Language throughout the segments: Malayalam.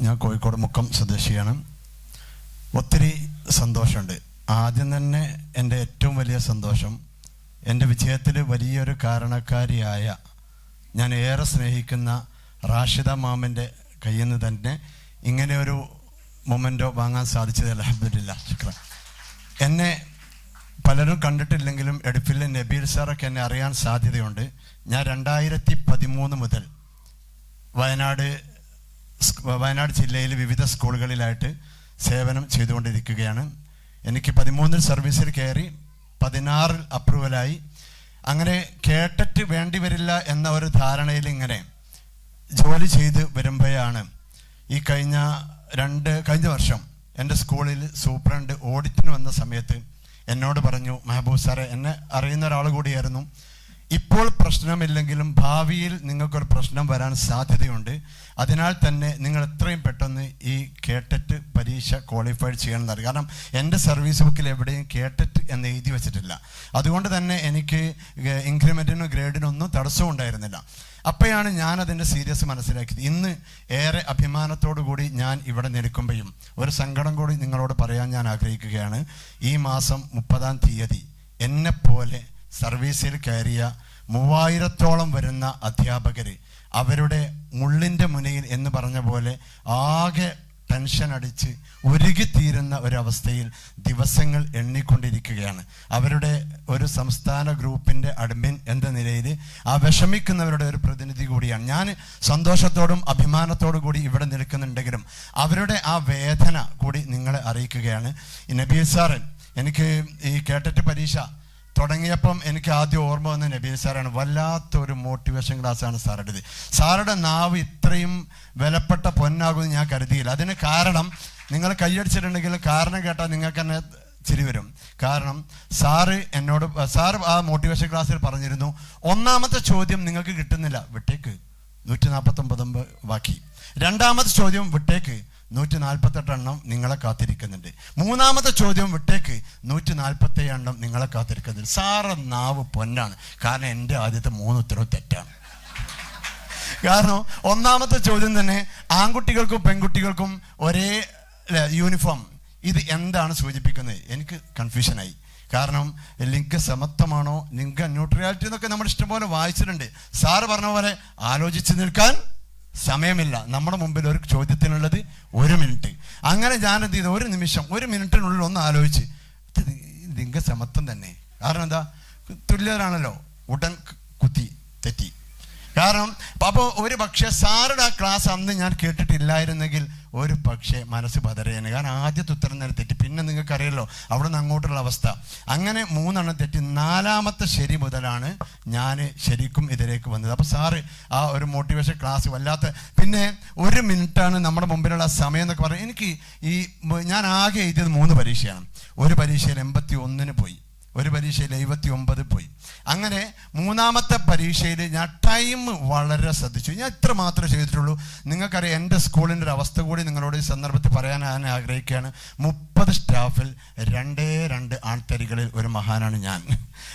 ഞാൻ കോഴിക്കോട് മുക്കം സ്വദേശിയാണ്. ഒത്തിരി സന്തോഷമുണ്ട്. ആദ്യം തന്നെ എന്റെ ഏറ്റവും വലിയ സന്തോഷം എന്റെ വിജയത്തിൽ വലിയൊരു കാരണക്കാരിയായ ഞാൻ ഏറെ സ്നേഹിക്കുന്ന റാഷിദ മാമന്റെ കയ്യിൽ നിന്ന് തന്നെ ഇങ്ങനെ ഒരു മൊമെന്റോ വാങ്ങാൻ സാധിച്ചത് അലഹമില്ല ശുക്ര. എന്നെ പലരും കണ്ടിട്ടില്ലെങ്കിലും എടുപ്പിലെ നബീൽ സാറൊക്കെ എന്നെ അറിയാൻ സാധ്യതയുണ്ട്. ഞാൻ രണ്ടായിരത്തി പതിമൂന്ന് മുതൽ വയനാട് വയനാട് ജില്ലയിൽ വിവിധ സ്കൂളുകളിലായിട്ട് സേവനം ചെയ്തുകൊണ്ടിരിക്കുകയാണ്. എനിക്ക് പതിമൂന്നിൽ സർവീസിൽ കയറി പതിനാറിൽ അപ്രൂവലായി. അങ്ങനെ കേട്ടിട്ട് വേണ്ടി വരില്ല എന്ന ഒരു ധാരണയിൽ ഇങ്ങനെ ജോലി ചെയ്ത് വരുമ്പോഴാണ് ഈ കഴിഞ്ഞ രണ്ട് കഴിഞ്ഞ വർഷം എന്റെ സ്കൂളിൽ സൂപ്രണ്ട് ഓഡിറ്റിന് വന്ന സമയത്ത് എന്നോട് പറഞ്ഞു മെഹബൂബ് സാറെ എന്നെ അറിയുന്ന ഒരാൾ കൂടിയായിരുന്നു. ഇപ്പോൾ പ്രശ്നമില്ലെങ്കിലും ഭാവിയിൽ നിങ്ങൾക്കൊരു പ്രശ്നം വരാൻ സാധ്യതയുണ്ട്. അതിനാൽ തന്നെ നിങ്ങൾ എത്രയും പെട്ടെന്ന് ഈ കേട്ടറ്റ് പരീക്ഷ ക്വാളിഫൈഡ് ചെയ്യണമെന്ന് അറിയാം കാരണം എന്റെ സർവീസ് ബുക്കിൽ എവിടെയും കേട്ടറ്റ് എന്ന് എഴുതി വെച്ചിട്ടില്ല. അതുകൊണ്ട് തന്നെ എനിക്ക് ഇൻക്രിമെന്റിനോ ഗ്രേഡിനോ ഒന്നും തടസ്സവും ഉണ്ടായിരുന്നില്ല. അപ്പോഴാണ് ഞാൻ അതിന്റെ സീരിയസ് മനസ്സിലാക്കിയത്. ഇന്ന് ഏറെ അഭിമാനത്തോടു കൂടി ഞാൻ ഇവിടെ നിൽക്കുമ്പോഴും ഒരു സങ്കടം കൂടി നിങ്ങളോട് പറയാൻ ഞാൻ ആഗ്രഹിക്കുകയാണ്. ഈ മാസം മുപ്പതാം തീയതി എന്നെപ്പോലെ സർവീസിൽ കയറിയ മൂവായിരത്തോളം വരുന്ന അധ്യാപകർ അവരുടെ മുള്ളിന്റെ മുനയിൽ എന്ന് പറഞ്ഞ പോലെ ആകെ ടെൻഷൻ അടിച്ച് ഒരുകിത്തീരുന്ന ഒരവസ്ഥയിൽ ദിവസങ്ങൾ എണ്ണിക്കൊണ്ടിരിക്കുകയാണ്. അവരുടെ ഒരു സംസ്ഥാന ഗ്രൂപ്പിന്റെ അഡ്മിൻ എന്ന നിലയിൽ ആ വിഷമിക്കുന്നവരുടെ ഒരു പ്രതിനിധി കൂടിയാണ്. ഞാൻ സന്തോഷത്തോടും അഭിമാനത്തോടും കൂടി ഇവിടെ നിൽക്കുന്നുണ്ടെങ്കിലും അവരുടെ ആ വേദന കൂടി നിങ്ങളെ അറിയിക്കുകയാണ്. നബീൽ സാറൻ എനിക്ക് ഈ കേട്ടിട്ട് പരീക്ഷ തുടങ്ങിയപ്പം എനിക്ക് ആദ്യം ഓർമ്മ വന്ന നബീൻ സാറാണ്. വല്ലാത്തൊരു മോട്ടിവേഷൻ ക്ലാസ്സാണ് സാറുടേത്. സാറുടെ നാവ് ഇത്രയും വിലപ്പെട്ട പൊന്നാകുമെന്ന് ഞാൻ കരുതിയില്ല. അതിന് കാരണം നിങ്ങൾ കൈയടിച്ചിട്ടുണ്ടെങ്കിൽ കാരണം കേട്ടാൽ നിങ്ങൾക്ക് തന്നെ ചിരി വരും. കാരണം സാറ് എന്നോട് സാറ് ആ മോട്ടിവേഷൻ ക്ലാസ്സിൽ പറഞ്ഞിരുന്നു ഒന്നാമത്തെ ചോദ്യം നിങ്ങൾക്ക് കിട്ടുന്നില്ല വിട്ടേക്ക്. നൂറ്റി നാൽപ്പത്തൊമ്പത് ബാക്കി. രണ്ടാമത്തെ ചോദ്യം വിട്ടേക്ക്. നൂറ്റി നാൽപ്പത്തെട്ട് എണ്ണം നിങ്ങളെ കാത്തിരിക്കുന്നുണ്ട്. മൂന്നാമത്തെ ചോദ്യം വിട്ടേക്ക്. നൂറ്റി നാൽപ്പത്തി എണ്ണം നിങ്ങളെ കാത്തിരിക്കുന്നത് സാറ നാവ് പൊന്നാണ്. കാരണം എന്റെ ആദ്യത്തെ മൂന്ന് ഉത്തരവ് തെറ്റാണ്. കാരണം ഒന്നാമത്തെ ചോദ്യം തന്നെ ആൺകുട്ടികൾക്കും പെൺകുട്ടികൾക്കും ഒരേ യൂണിഫോം. ഇത് എന്താണ് സൂചിപ്പിക്കുന്നത്? എനിക്ക് കൺഫ്യൂഷനായി. കാരണം ലിംഗ സമത്വമാണോ? ലിംഗ ന്യൂട്രാലിറ്റി എന്നൊക്കെ നമ്മൾ ഇഷ്ടംപോലെ വായിച്ചിട്ടുണ്ട്. സാറ് പറഞ്ഞ പോലെ ആലോചിച്ച് നിൽക്കാൻ സമയമില്ല. നമ്മുടെ മുമ്പിൽ ഒരു ചോദ്യത്തിനുള്ളത് ഒരു മിനിറ്റ്. അങ്ങനെ ഞാൻ എന്ത് ചെയ്തു? ഒരു നിമിഷം ഒരു മിനിറ്റിനുള്ളിൽ ഒന്ന് ആലോചിച്ച് ലിംഗസമത്വം തന്നെ. കാരണം എന്താ? തുല്യരാണല്ലോ. ഉടൻ കുത്തി തെറ്റി. കാരണം അപ്പോൾ ഒരു പക്ഷേ സാറുടെ ആ ക്ലാസ് അന്ന് ഞാൻ കേട്ടിട്ടില്ലായിരുന്നെങ്കിൽ ഒരു പക്ഷേ മനസ്സ് പതറിയാണ് കാരണം ആദ്യത്തെ ഉത്തരം തന്നെ തെറ്റി. പിന്നെ നിങ്ങൾക്കറിയല്ലോ അവിടെ നിന്ന് അങ്ങോട്ടുള്ള അവസ്ഥ. അങ്ങനെ മൂന്നെണ്ണം തെറ്റി. നാലാമത്തെ ശരി മുതലാണ് ഞാൻ ശരിക്കും ഇതിലേക്ക് വന്നത്. അപ്പോൾ സാറ് ആ ഒരു മോട്ടിവേഷൻ ക്ലാസ് വല്ലാത്ത പിന്നെ ഒരു മിനിറ്റാണ് നമ്മുടെ മുമ്പിലുള്ള സമയം എന്നൊക്കെ പറഞ്ഞാൽ എനിക്ക് ഈ ഞാൻ ആകെ എഴുതിയത് മൂന്ന് പരീക്ഷയാണ്. ഒരു പരീക്ഷയിൽ എൺപത്തി ഒന്നിന് പോയി. ഒരു പരീക്ഷയിൽ എഴുപത്തി ഒമ്പത് പോയി. അങ്ങനെ മൂന്നാമത്തെ പരീക്ഷയിൽ ഞാൻ ടൈം വളരെ ശ്രദ്ധിച്ചു. ഞാൻ ഇത്ര മാത്രമേ ചെയ്തിട്ടുള്ളൂ. നിങ്ങൾക്കറിയാം എന്റെ സ്കൂളിന്റെ ഒരു അവസ്ഥ കൂടി നിങ്ങളോട് ഈ സന്ദർഭത്തിൽ പറയാൻ ഞാൻ ആഗ്രഹിക്കുകയാണ്. മുപ്പത് സ്റ്റാഫിൽ രണ്ടേ രണ്ട് ആൺതരികളിൽ ഒരു മഹാനാണ് ഞാൻ.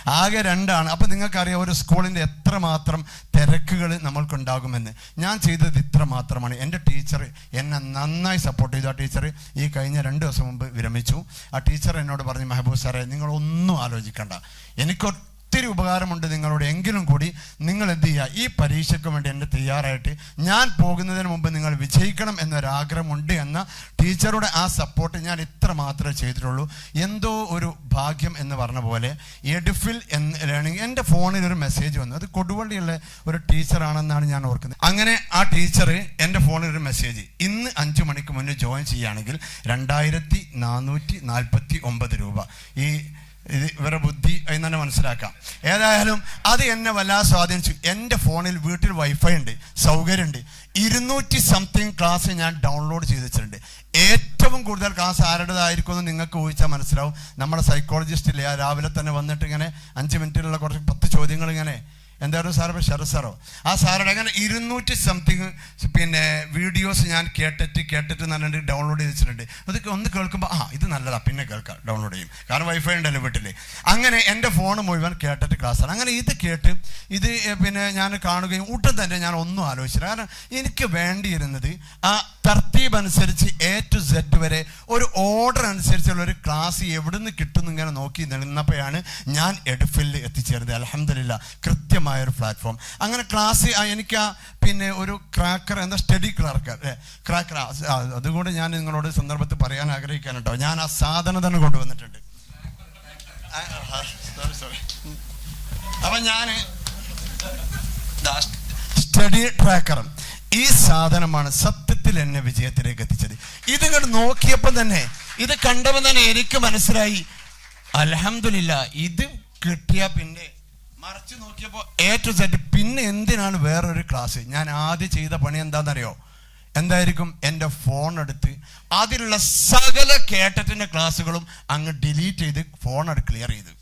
ആകെ രണ്ടാണ്. അപ്പം നിങ്ങൾക്കറിയാം ഒരു സ്കൂളിന്റെ എത്ര മാത്രം തിരക്കുകൾ നമ്മൾക്കുണ്ടാകുമെന്ന്. ഞാൻ ചെയ്തത് ഇത്ര മാത്രമാണ്. എന്റെ ടീച്ചർ എന്നെ നന്നായി സപ്പോർട്ട് ചെയ്തു. ആ ടീച്ചർ ഈ കഴിഞ്ഞ രണ്ട് ദിവസം മുമ്പ് വിരമിച്ചു. ആ ടീച്ചർ എന്നോട് പറഞ്ഞു മെഹബൂബ് സാറേ നിങ്ങളൊന്നും ആലോചിക്കണ്ട. എനിക്ക് ഒത്തിരി ഉപകാരമുണ്ട് നിങ്ങളോട്. എങ്കിലും കൂടി നിങ്ങൾ എന്ത് ചെയ്യുക? ഈ പരീക്ഷയ്ക്ക് വേണ്ടി എന്റെ തയ്യാറായിട്ട് ഞാൻ പോകുന്നതിന് മുമ്പ് നിങ്ങൾ വിജയിക്കണം എന്നൊരാഗ്രഹമുണ്ട് എന്ന ടീച്ചറുടെ ആ സപ്പോർട്ട് ഞാൻ ഇത്ര മാത്രമേ ചെയ്തിട്ടുള്ളൂ. എന്തോ ഒരു ഭാഗ്യം എന്ന് പറഞ്ഞ പോലെ എഡിഫിൽ എന്ന് ലേണിംഗ് എന്റെ ഫോണിൽ ഒരു മെസ്സേജ് വന്നു. അത് കൊടുവള്ളിയുള്ള ഒരു ടീച്ചറാണെന്നാണ് ഞാൻ ഓർക്കുന്നത്. അങ്ങനെ ആ ടീച്ചർ എന്റെ ഫോണിൽ ഒരു മെസ്സേജ് ഇന്ന് അഞ്ച് മണിക്ക് മുന്നേ ജോയിൻ ചെയ്യുകയാണെങ്കിൽ രണ്ടായിരത്തി നാനൂറ്റി നാൽപ്പത്തി ഒമ്പത് രൂപ. ഈ ഇത് ഇവരുടെ ബുദ്ധി എന്ന് തന്നെ മനസ്സിലാക്കാം. ഏതായാലും അത് എന്നെ വല്ലാതെ സ്വാധീനിച്ചു. എന്റെ ഫോണിൽ വീട്ടിൽ വൈഫൈ ഉണ്ട് സൗകര്യമുണ്ട്. ഇരുന്നൂറ്റി സംതിങ് ക്ലാസ് ഞാൻ ഡൗൺലോഡ് ചെയ്ത് വെച്ചിട്ടുണ്ട് ഏറ്റവും കൂടുതൽ ക്ലാസ് ആരുടേതായിരിക്കും എന്ന് നിങ്ങൾക്ക് ഊഹിച്ചാൽ മനസ്സിലാവും. നമ്മുടെ സൈക്കോളജിസ്റ്റ് ഇല്ലേ രാവിലെ തന്നെ വന്നിട്ട് ഇങ്ങനെ അഞ്ച് മിനിറ്റിലുള്ള കുറച്ച് പത്ത് ചോദ്യങ്ങൾ ഇങ്ങനെ എന്തായിരുന്നു സാറ്? ശരത് സാറോ. ആ സാറുടെ അങ്ങനെ ഇരുന്നൂറ്റി സംതിങ് പിന്നെ വീഡിയോസ് ഞാൻ കേട്ടിട്ട് കേട്ടിട്ട് പറഞ്ഞിട്ട് ഡൗൺലോഡ് ചെയ്തിട്ടുണ്ട് അതൊക്കെ ഒന്ന് കേൾക്കുമ്പോൾ ആ ഇത് നല്ലതാണ് പിന്നെ കേൾക്കാം ഡൗൺലോഡ് ചെയ്യും. കാരണം വൈഫൈ ഉണ്ടല്ലോ വീട്ടിൽ അങ്ങനെ എന്റെ ഫോൺ മുഴുവൻ കേട്ടിട്ട് ക്ലാസ്സാണ് അങ്ങനെ ഇത് കേട്ട് ഇത് പിന്നെ ഞാൻ കാണുകയും ഉടൻ തന്നെ ഞാൻ ഒന്നും ആലോചിച്ചില്ല. കാരണം എനിക്ക് വേണ്ടിയിരുന്നത് ആ തർത്തീബ് അനുസരിച്ച് എ ടു സെറ്റ് വരെ ഒരു ഓർഡർ അനുസരിച്ചുള്ള ഒരു ക്ലാസ് എവിടുന്ന് കിട്ടുന്നു ഇങ്ങനെ നോക്കി നിന്നപ്പോഴാണ് ഞാൻ എഡഫിലിൽ എത്തിച്ചേർന്നത്. അലഹമില്ല കൃത്യമായ ഒരു പ്ലാറ്റ്ഫോം അങ്ങനെ ക്ലാസ് എനിക്ക് ആ പിന്നെ ഒരു ക്രാക്കർ എന്താ സ്റ്റഡി ക്ലർക്കർ ക്രാക്കർ അതുകൊണ്ട് ഞാൻ നിങ്ങളോട് സന്ദർഭത്തിൽ പറയാൻ ആഗ്രഹിക്കാൻ കേട്ടോ ഞാൻ ആ സാധനം തന്നെ കൊണ്ടുവന്നിട്ടുണ്ട്. സോറി സോറി അപ്പൊ ഞാൻ സ്റ്റഡി ട്രാക്കറും ഈ സാധനമാണ് സത്യത്തിൽ എന്നെ വിജയത്തിലേക്ക് എത്തിച്ചത്. ഇതിങ്ങോട്ട് നോക്കിയപ്പോൾ തന്നെ ഇത് കണ്ടപ്പോൾ തന്നെ എനിക്ക് മനസ്സിലായി. അലഹമില്ല ഇത് കിട്ടിയ പിന്നെ മറിച്ച് നോക്കിയപ്പോൾ എ ടു സെറ്റ് പിന്നെ എന്തിനാണ് വേറൊരു ക്ലാസ്? ഞാൻ ആദ്യം ചെയ്ത പണി എന്താണെന്നറിയോ എന്തായിരിക്കും? എന്റെ ഫോൺ എടുത്ത് അതിലുള്ള സകല കേട്ടറ്റിന്റെ ക്ലാസ്സുകളും അങ്ങ് ഡിലീറ്റ് ചെയ്ത് ഫോൺ ക്ലിയർ ചെയ്ത്.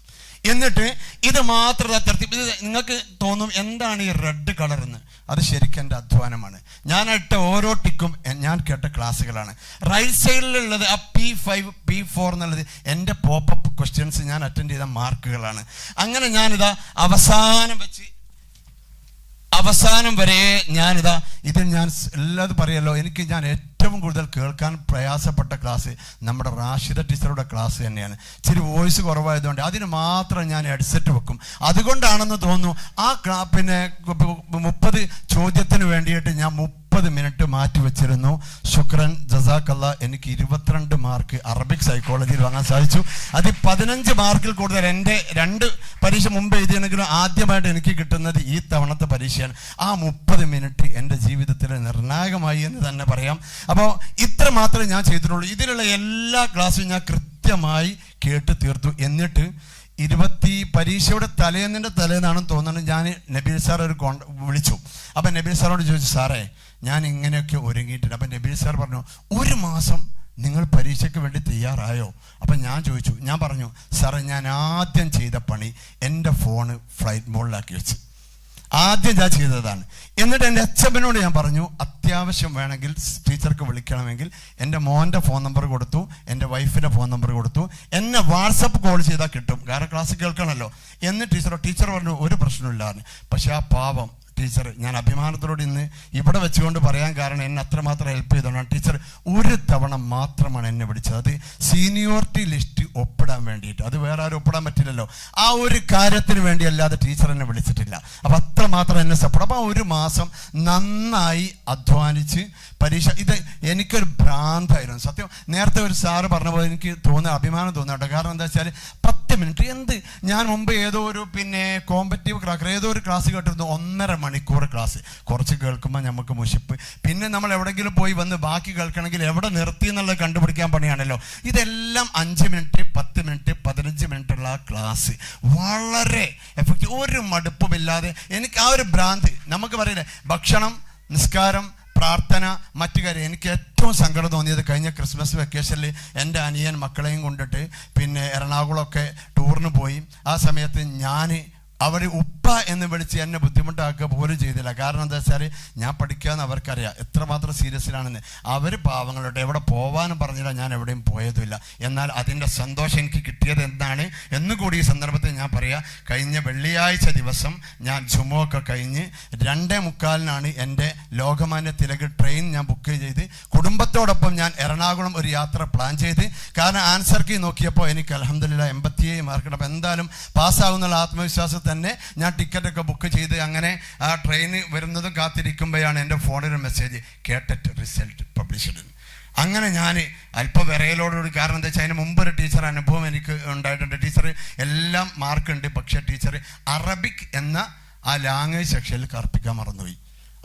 എന്നിട്ട് ഇത് മാത്രം തരത്തി ഇത് നിങ്ങൾക്ക് തോന്നും എന്താണ് ഈ റെഡ് കളർ എന്ന്. അത് ശരിക്കും എന്റെ അധ്വാനമാണ്. ഞാൻ ഇട്ട ഓരോ ടിക്കും ഞാൻ കേട്ട ക്ലാസ്സുകളാണ്. റൈറ്റ് സൈഡിലുള്ളത് ആ പി ഫൈവ് പി ഫോർ എന്നുള്ളത് എന്റെ പോപ്പപ്പ് ക്വസ്റ്റ്യൻസ് ഞാൻ അറ്റൻഡ് ചെയ്ത മാർക്കുകളാണ് അങ്ങനെ ഞാനിതാ അവസാനം വെച്ച് അവസാനം വരെ ഞാനിതാ ഇത് ഞാൻ എല്ലാതും പറയല്ലോ. എനിക്ക് ഞാൻ ഏറ്റവും കൂടുതൽ കേൾക്കാൻ പ്രയാസപ്പെട്ട ക്ലാസ് നമ്മുടെ റാഷിദ ടീച്ചറുടെ ക്ലാസ് തന്നെയാണ്. ഇച്ചിരി വോയിസ് കുറവായതുകൊണ്ട് അതിന് മാത്രം ഞാൻ ഹെഡ്സെറ്റ് വെക്കും. അതുകൊണ്ടാണെന്ന് തോന്നുന്നു ആ ക്ലാ പിന്നെ മുപ്പത് ചോദ്യത്തിന് വേണ്ടിയിട്ട് ഞാൻ മുപ്പത് മിനിറ്റ് മാറ്റി വെച്ചിരുന്നു. ശുക്രൻ ജസാക്കല്ല എനിക്ക് ഇരുപത്തിരണ്ട് മാർക്ക് അറബിക് സൈക്കോളജിയിൽ വാങ്ങാൻ സാധിച്ചു. അതിൽ പതിനഞ്ച് മാർക്കിൽ കൂടുതൽ എന്റെ രണ്ട് പരീക്ഷ മുമ്പ് എഴുതിയാണെങ്കിലും ആദ്യമായിട്ട് എനിക്ക് കിട്ടുന്നത് ഈ തവണത്തെ പരീക്ഷയാണ്. ആ മുപ്പത് മിനിറ്റ് എന്റെ ജീവിതത്തിൽ നിർണായകമായി എന്ന് തന്നെ പറയാം. അപ്പോൾ ഇത്ര മാത്രമേ ഞാൻ ചെയ്തിട്ടുള്ളൂ. ഇതിലുള്ള എല്ലാ ക്ലാസ്സും ഞാൻ കൃത്യമായി കേട്ട് തീർത്തു. എന്നിട്ട് ഇരുപത്തി പരീക്ഷയുടെ തലേന്നിന്റെ തലേന്നാണെന്ന് തോന്നുന്നത് ഞാൻ നബീൽ സാർ ഒരു കോണ്ട വിളിച്ചു. അപ്പം നബീൽ സാറോട് ചോദിച്ചു സാറേ ഞാൻ ഇങ്ങനെയൊക്കെ ഒരുങ്ങിയിട്ടുണ്ട്. അപ്പം നബീൽ സാർ പറഞ്ഞു ഒരു മാസം നിങ്ങൾ പരീക്ഷയ്ക്ക് വേണ്ടി തയ്യാറായോ? അപ്പം ഞാൻ ചോദിച്ചു ഞാൻ പറഞ്ഞു സാറേ ഞാൻ ആദ്യം ചെയ്ത പണി എന്റെ ഫോണ് ഫ്ലൈറ്റ് മോഡിലാക്കി വെച്ച്. ആദ്യം ഞാൻ ചെയ്തതാണ്. എന്നിട്ട് എന്റെ അച്ഛപ്പനോട് ഞാൻ പറഞ്ഞു അത്യാവശ്യം വേണമെങ്കിൽ ടീച്ചർക്ക് വിളിക്കണമെങ്കിൽ എന്റെ മോന്റെ ഫോൺ നമ്പർ കൊടുത്തു എന്റെ വൈഫിന്റെ ഫോൺ നമ്പർ കൊടുത്തു എന്നെ വാട്സപ്പ് കോൾ ചെയ്താൽ കിട്ടും. കാരണം ക്ലാസ് കേൾക്കണമല്ലോ. എന്ന് ടീച്ചറോ ടീച്ചർ പറഞ്ഞു ഒരു പ്രശ്നമില്ലായിരുന്നു പക്ഷേ ആ പാവം ടീച്ചർ ഞാൻ അഭിമാനത്തോടെ ഇന്ന് ഇവിടെ വെച്ചുകൊണ്ട് പറയാൻ കാരണം എന്നെ അത്രമാത്രം ഹെൽപ്പ് ചെയ്തോണ്ടാണ് ടീച്ചർ ഒരു തവണ മാത്രമാണ് എന്നെ വിളിച്ചത്. അത് സീനിയോറിറ്റി ലിസ്റ്റ് ഒപ്പിടാൻ വേണ്ടിയിട്ട്. അത് വേറെ ആരും ഒപ്പിടാൻ പറ്റില്ലല്ലോ. ആ ഒരു കാര്യത്തിന് വേണ്ടി അല്ലാതെ ടീച്ചർ എന്നെ വിളിച്ചിട്ടില്ല. അപ്പം അത്രമാത്രം എന്നെ സപ്പോർട്ട് അപ്പോൾ ഒരു മാസം നന്നായി അധ്വാനിച്ച് പരീക്ഷ ഇത് എനിക്കൊരു ഭ്രാന്തായിരുന്നു. സത്യം നേരത്തെ ഒരു സാറ് പറഞ്ഞ പോലെ എനിക്ക് തോന്നുന്ന അഭിമാനം തോന്നുന്നുണ്ട് കാരണം എന്താ വെച്ചാൽ പത്ത് മിനിറ്റ്. എന്ത്? ഞാൻ മുമ്പ് ഏതോ ഒരു പിന്നെ കോമ്പറ്റീവ് ക്ലാസ് ഏതോ ഒരു ക്ലാസ് കേട്ടിരുന്നു. ഒന്നര മണിക്കൂർ ക്ലാസ്. കുറച്ച് കേൾക്കുമ്പോൾ നമുക്ക് മുഷിപ്പ്. പിന്നെ നമ്മൾ എവിടെയെങ്കിലും പോയി വന്ന് ബാക്കി കേൾക്കണമെങ്കിൽ എവിടെ നിർത്തി എന്നുള്ളത് കണ്ടുപിടിക്കാൻ പണിയാണല്ലോ. ഇതെല്ലാം അഞ്ച് മിനിറ്റ് പത്ത് മിനിറ്റ് പതിനഞ്ച് മിനിറ്റ് ഉള്ള ക്ലാസ്. വളരെ എഫക്റ്റീവ് ഒരു മടുപ്പുമില്ലാതെ എനിക്ക് ആ ഒരു ഭ്രാന്ത് നമുക്ക് പറയില്ലേ ഭക്ഷണം നിസ്കാരം പ്രാർത്ഥന മറ്റു കാര്യം. എനിക്ക് ഏറ്റവും സങ്കടം തോന്നിയത് കഴിഞ്ഞ ക്രിസ്മസ് വെക്കേഷനിൽ എന്റെ അനിയൻ മക്കളെയും കൊണ്ടിട്ട് പിന്നെ എറണാകുളമൊക്കെ ടൂറിന് പോയി. ആ സമയത്ത് ഞാൻ അവർ ഉപ്പ എന്ന് വിളിച്ച് എന്നെ ബുദ്ധിമുട്ടാക്കുക പോലും ചെയ്തില്ല. കാരണം എന്താ വെച്ചാൽ ഞാൻ പഠിക്കാമെന്ന് അവർക്കറിയാം. എത്രമാത്രം സീരിയസിലാണെന്ന് അവർ പാവങ്ങളോട്ട് എവിടെ പോവാനും പറഞ്ഞില്ല ഞാൻ എവിടെയും പോയതുമില്ല. എന്നാൽ അതിന്റെ സന്തോഷം എനിക്ക് കിട്ടിയത് എന്താണ്? എന്നുകൂടി ഈ സന്ദർഭത്തിൽ ഞാൻ പറയാം കഴിഞ്ഞ വെള്ളിയാഴ്ച ദിവസം ഞാൻ ചുമൊക്കെ കഴിഞ്ഞ് രണ്ടേ മുക്കാലിനാണ് എന്റെ ലോകമാന്യ തിലക് ട്രെയിൻ ഞാൻ ബുക്ക് ചെയ്ത് കുടുംബത്തോടൊപ്പം ഞാൻ എറണാകുളം ഒരു യാത്ര പ്ലാൻ ചെയ്ത്. കാരണം ആൻസർ കീ നോക്കിയപ്പോൾ എനിക്ക് അലഹമില്ല എൺപത്തിയേഴ് മാർക്കിടപ്പം എന്തായാലും പാസ്സാകുന്നുള്ള ആത്മവിശ്വാസം തന്നെ ഞാൻ ടിക്കറ്റൊക്കെ ബുക്ക് ചെയ്ത് അങ്ങനെ ആ ട്രെയിൻ വരുന്നതും കാത്തിരിക്കുമ്പോഴാണ് എന്റെ ഫോണിൽ മെസ്സേജ് കേട്ടറ്റ് റിസൾട്ട് പബ്ലിഷ്ഡ് അങ്ങനെ ഞാൻ അല്പം വിറയലോടുകൂടി കാരണം എന്താ വെച്ചാൽ അതിന് മുമ്പ് ഒരു ടീച്ചർ അനുഭവം എനിക്ക് ഉണ്ടായിട്ടുണ്ട്. ടീച്ചർ എല്ലാം മാർക്കുണ്ട് പക്ഷേ ടീച്ചർ അറബിക് എന്ന ആ ലാംഗ്വേജ് സെക്ഷനിൽ കർപ്പിക്കാൻ മറന്നുപോയി.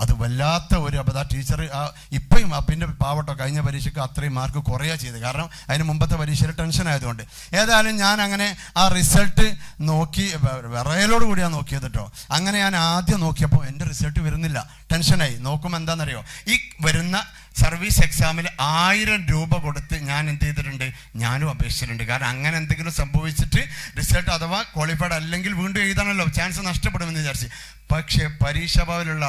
അത് വല്ലാത്ത ഒരു അബദ്ധ. ടീച്ചർ ആ ഇപ്പോഴും ആ പിന്നെ പാവട്ടോ കഴിഞ്ഞ പരീക്ഷയ്ക്ക് അത്രയും മാർക്ക് കുറയുക ചെയ്ത് കാരണം അതിന് മുമ്പത്തെ പരീക്ഷയിൽ ടെൻഷൻ ആയതുകൊണ്ട്. ഏതായാലും ഞാൻ അങ്ങനെ ആ റിസൾട്ട് നോക്കി വിറയലോട് കൂടിയാണ് നോക്കിയത് കേട്ടോ അങ്ങനെ ഞാൻ ആദ്യം നോക്കിയപ്പോൾ എന്റെ റിസൾട്ട് വരുന്നില്ല. ടെൻഷനായി. നോക്കുമ്പോൾ എന്താണെന്നറിയോ ഈ വരുന്ന സർവീസ് എക്സാമിൽ ആയിരം രൂപ കൊടുത്ത് ഞാൻ എന്ത് ചെയ്തിട്ടുണ്ട്? ഞാനും അപേക്ഷിച്ചിട്ടുണ്ട്. കാരണം അങ്ങനെ എന്തെങ്കിലും സംഭവിച്ചിട്ട് റിസൾട്ട് അഥവാ ക്വാളിഫൈഡ് അല്ലെങ്കിൽ വീണ്ടും എഴുതാനല്ലോ ചാൻസ് നഷ്ടപ്പെടുമെന്ന് വിചാരിച്ച്. പക്ഷേ പരീക്ഷാ ഭവനിലുള്ള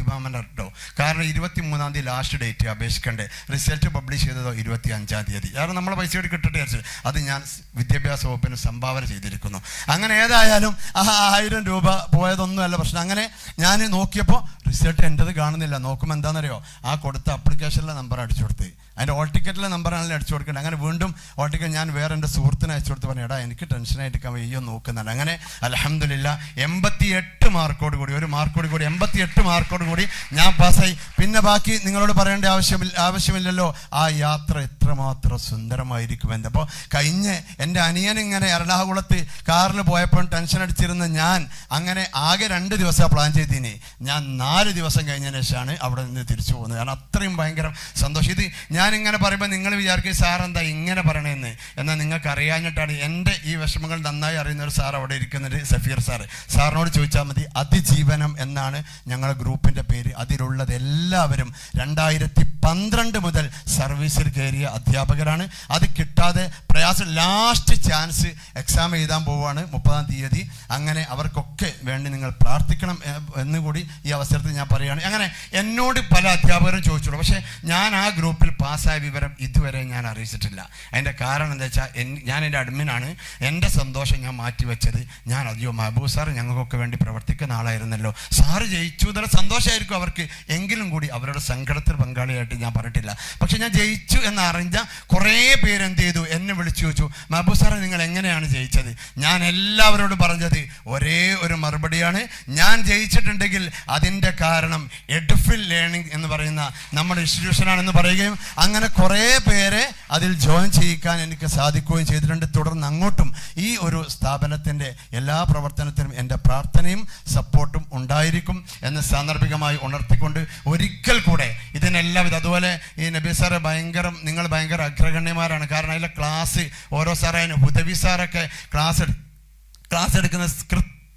അതിബുദ്ധിമാമനോ കാരണം ഇരുപത്തി മൂന്നാം തീയതി ലാസ്റ്റ് ഡേറ്റ് അപേക്ഷിക്കണ്ടേ. റിസൾട്ട് പബ്ലിഷ് ചെയ്തതോ ഇരുപത്തി അഞ്ചാം തീയതി. കാരണം നമ്മളെ പൈസ കൂടി കിട്ടട്ടെ അത് ഞാൻ വിദ്യാഭ്യാസ വകുപ്പിന് സംഭാവന ചെയ്തിരിക്കുന്നു. അങ്ങനെ ഏതായാലും ആ ആയിരം രൂപ പോയതൊന്നുമല്ല പ്രശ്നം. അങ്ങനെ ഞാൻ നോക്കിയപ്പോൾ റിസൾട്ട് എന്റെത് കാണുന്നില്ല. നോക്കുമ്പോൾ എന്താണെന്നറിയോ ആ കൊടുത്ത അപ്ലിക്കേഷനിലെ നമ്പർ അടിച്ചു കൊടുത്ത്. അതിന്റെ ഓൾ ടിക്കറ്റിലെ നമ്പറാണല്ലോ അടിച്ചു കൊടുക്കേണ്ടത്. അങ്ങനെ വീണ്ടും ഓൾ ടിക്കറ്റ് ഞാൻ വേറെ എന്റെ സുഹൃത്തിനെ അയച്ചു കൊടുത്ത് പറഞ്ഞു എടാ എനിക്ക് ടെൻഷനായിട്ട് വയ്യോ നോക്കുന്നുണ്ട്. അങ്ങനെ അലഹമില്ല എൺപത്തി എട്ട് മാർക്കോട് കൂടി ഒരു മാർക്കോട് കൂടി എൺപത്തി എട്ട് മാർക്കോട് കൂടി ഞാൻ പാസ്സായി. പിന്നെ ബാക്കി നിങ്ങളോട് പറയേണ്ട ആവശ്യമില്ല ആവശ്യമില്ലല്ലോ. ആ യാത്ര എത്രമാത്രം സുന്ദരമായിരിക്കും സുന്ദരമായിരിക്കുമെന്ന് അപ്പോൾ കഴിഞ്ഞ് എന്റെ അനിയൻ ഇങ്ങനെ എറണാകുളത്ത് കാറിൽ പോയപ്പോൾ ടെൻഷൻ അടിച്ചിരുന്ന ഞാൻ അങ്ങനെ ആകെ രണ്ട് ദിവസം പ്ലാൻ ചെയ്തിനി. ഞാൻ നാല് ദിവസം കഴിഞ്ഞതിന് ശേഷമാണ് അവിടെ നിന്ന് തിരിച്ചു പോകുന്നത്. കാരണം അത്രയും ഭയങ്കര സന്തോഷം. ഇത് ഞാൻ ഇങ്ങനെ പറയുമ്പോൾ നിങ്ങൾ വിചാരിക്കും സാർ എന്താ ഇങ്ങനെ പറയണേന്ന്? എന്നാൽ നിങ്ങൾക്ക് അറിയാഞ്ഞിട്ടാണ് എന്റെ ഈ വിഷമങ്ങൾ നന്നായി അറിയുന്ന ഒരു സാർ അവിടെ ഇരിക്കുന്നത് സഫീർ സാർ സാറിനോട് ചോദിച്ചാൽ മതി അതിജീവനം എന്നാണ് ഞങ്ങളുടെ ഗ്രൂപ്പിന്റെ പേര്. അതിലുള്ളത് എല്ലാവരും രണ്ടായിരത്തി പന്ത്രണ്ട് മുതൽ സർവീസിൽ കയറിയ അധ്യാപകരാണ്. അത് കിട്ടാതെ പ്രയാസം ലാസ്റ്റ് ചാൻസ് എക്സാം എഴുതാൻ പോവുകയാണ് മുപ്പതാം തീയതി. അങ്ങനെ അവർക്കൊക്കെ വേണ്ടി നിങ്ങൾ പ്രാർത്ഥിക്കണം എന്നുകൂടി ഈ അവസരത്തിൽ ഞാൻ പറയുകയാണ്. അങ്ങനെ എന്നോട് പല അധ്യാപകരും ചോദിച്ചോളൂ പക്ഷേ ഞാൻ ആ ഗ്രൂപ്പിൽ പാസ്സായ വിവരം ഇതുവരെ ഞാൻ അറിയിച്ചിട്ടില്ല. അതിന്റെ കാരണം എന്താ വെച്ചാൽ ഞാൻ എന്റെ അഡ്മിനാണ്. എന്റെ സന്തോഷം ഞാൻ മാറ്റിവെച്ചത് ഞാൻ അയ്യോ മഹബൂബ് സാർ ഞങ്ങൾക്കൊക്കെ വേണ്ടി പ്രവർത്തിക്കുന്ന ആളായിരുന്നല്ലോ. സാറ് ജയിച്ചു എന്നുള്ള സന്തോഷമായിരിക്കും അവർക്ക്. എങ്കിലും കൂടി അവരുടെ സങ്കടത്തിൽ പങ്കാളിയായിട്ട് ഞാൻ പറഞ്ഞിട്ടില്ല. പക്ഷെ ഞാൻ ജയിച്ചു എന്ന് അറിഞ്ഞ കുറേ പേരെന്ത് ചെയ്തു? എന്നെ വിളിച്ചു ചോദിച്ചു മഹബൂബ് സാറെ നിങ്ങൾ എങ്ങനെയാണ് ജയിച്ചത്? ഞാൻ എല്ലാവരോടും പറഞ്ഞത് ഒരേ ഒരു മറുപടിയാണ്. ഞാൻ ജയിച്ചിട്ടുണ്ടെങ്കിൽ അതിന്റെ കാരണം എഡ്ഫിൽ ലേണിംഗ് എന്ന് പറയുന്ന നമ്മുടെ ഇൻസ്റ്റിറ്റ്യൂഷനാണെന്ന് പറയുകയും അങ്ങനെ കുറേ പേരെ അതിൽ ജോയിൻ ചെയ്യിക്കാൻ എനിക്ക് സാധിക്കുകയും ചെയ്തിട്ടുണ്ട്. തുടർന്ന് അങ്ങോട്ടും ഈ ഒരു സ്ഥാപനത്തിന്റെ എല്ലാ പ്രവർത്തനത്തിനും എന്റെ പ്രാർത്ഥനയും സപ്പോർട്ടും ഉണ്ടായിരിക്കും എന്ന് സാന്ദർഭികമായി ഉണർത്തിക്കൊണ്ട് ഒരിക്കൽ കൂടെ ഇതിനെല്ലാം ഇത് അതുപോലെ ഈ നബി സാറെ ഭയങ്കരം നിങ്ങൾ ഭയങ്കര അഗ്രഗണ്യമാരാണ് കാരണം അതിലെ ക്ലാസ് ഓരോ സാറേ ഹുദവി സാറൊക്കെ ക്ലാസ് ക്ലാസ് എടുക്കുന്ന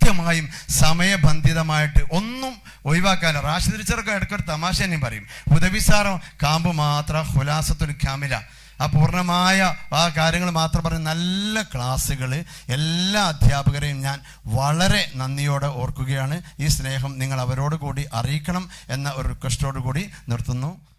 കൃത്യമായും സമയബന്ധിതമായിട്ട് ഒന്നും ഒഴിവാക്കാല്ല. റാഷിദ് ടീച്ചറൊക്കെ ഇടയ്ക്കൊരു തമാശ തന്നെ പറയും. ഉദവിസാറോ സാറോ കാമ്പ് മാത്രം ഹുലാസത്തുൽ ക്യാമില ആ പൂർണമായ ആ കാര്യങ്ങൾ മാത്രം പറഞ്ഞ് നല്ല ക്ലാസ്സുകൾ എല്ലാ അധ്യാപകരെയും ഞാൻ വളരെ നന്ദിയോടെ ഓർക്കുകയാണ്. ഈ സ്നേഹം നിങ്ങൾ അവരോട് കൂടി അറിയിക്കണം എന്ന ഒരു റിക്വസ്റ്റോടു കൂടി നിർത്തുന്നു.